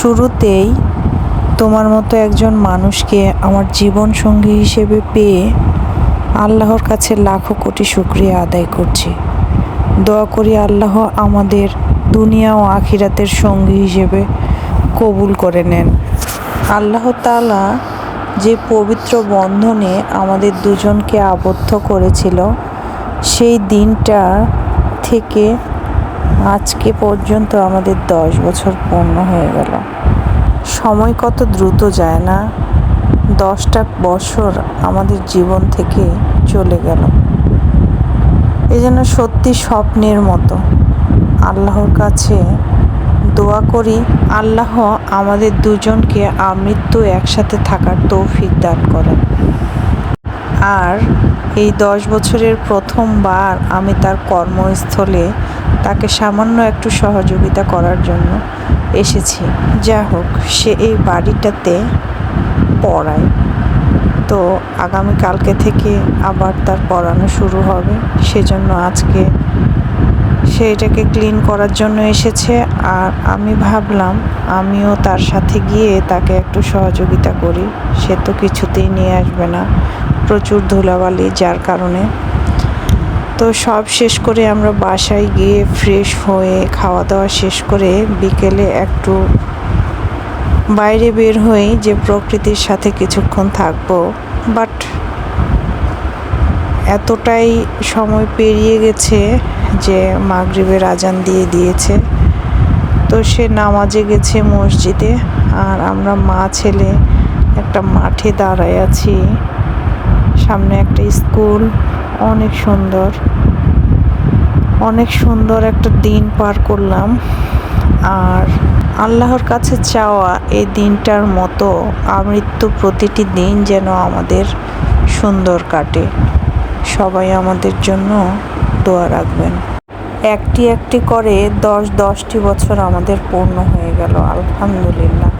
শুরুতেই তোমার মতো একজন মানুষকে আমার জীবন সঙ্গী হিসেবে পেয়ে আল্লাহর কাছে লাখো কোটি শুক্রিয়া আদায় করছি। দোয়া করি আল্লাহ আমাদের দুনিয়া ও আখিরাতের সঙ্গী হিসেবে কবুল করে নেন। আল্লাহ তালা যে পবিত্র বন্ধনে আমাদের দুজনকে আবদ্ধ করেছিল, সেই দিনটা থেকে আজকে পর্যন্ত আমাদের দশ বছর পূর্ণ হয়ে গেল। সময় কত দ্রুত যায় না, দশটা বছর আমাদের জীবন থেকে চলে গেল। এ যেন সত্যি স্বপ্নের মতো। আল্লাহর কাছে দোয়া করি, আল্লাহ আমাদের দুজনকে আমৃত্যু একসাথে থাকার তৌফিক দান করেন। আর এই দশ বছরের প্রথমবার আমি তার কর্মস্থলে তাকে সামান্য একটু সহযোগিতা করার জন্য এসেছি। যা হোক, সে এই বাড়িটাতে পড়ায়। তো আগামীকালকে থেকে আবার তার পড়ানো শুরু হবে। সেজন্য আজকে সে এটাকে ক্লিন করার জন্য এসেছে। আর আমি ভাবলাম, আমিও তার সাথে গিয়ে তাকে একটু সহযোগিতা করি। সে তো কিছুতেই নিয়ে আসবে না। প্রচুর ধুলাবালি, যার কারণে। তো সব শেষ করে আমরা বাসায় গিয়ে ফ্রেশ হয়ে খাওয়া দাওয়া শেষ করে বিকেলে একটু বাইরে বের হই যে প্রকৃতির সাথে কিছুক্ষণ থাকব। বাট এতটাই সময় পেরিয়ে গেছে যে মাগরিবের আজান দিয়ে দিয়েছে। তো সে নামাজে গেছে মসজিদে, আর আমরা মা ছেলে একটা মাঠে দাঁড়ায় আছি। সামনে একটা স্কুল। অনেক সুন্দর। অনেক সুন্দর একটা দিন পার করলাম। আর আল্লাহর কাছে চাওয়া এই দিনটার মতো আমৃত্যু প্রতিটি দিন যেন আমাদের সুন্দর কাটে। সবাই আমাদের জন্য দোয়া রাখবেন। একটি একটি করে দশ দশটি বছর আমাদের পূর্ণ হয়ে গেল, আলহামদুলিল্লাহ।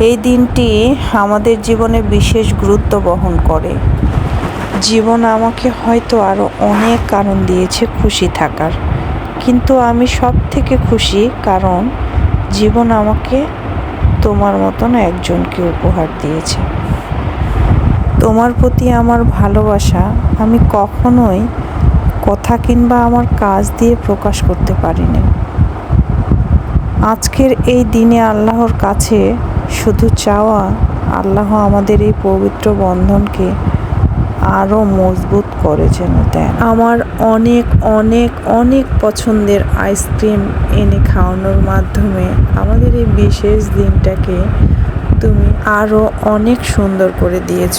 এই দিনটি আমাদের জীবনে বিশেষ গুরুত্ব বহন করে। জীবন আমাকে হয়তো আরও অনেক কারণ দিয়েছে খুশি থাকার। কিন্তু আমি সব থেকে খুশি কারণ জীবন আমাকে তোমার মতন একজনকে উপহার দিয়েছে। তোমার প্রতি আমার ভালোবাসা আমি কখনোই কথা কিংবা আমার কাজ দিয়ে প্রকাশ করতে পারিনি। আজকের এই দিনে আল্লাহর কাছে শুধু চাওয়া আল্লাহ আমাদের এই পবিত্র বন্ধনকে আরও মজবুত করে যেন দেন। আমার অনেক অনেক অনেক পছন্দের আইসক্রিম এনে খাওয়ানোর মাধ্যমে আমাদের এই বিশেষ দিনটাকে তুমি আরও অনেক সুন্দর করে দিয়েছ।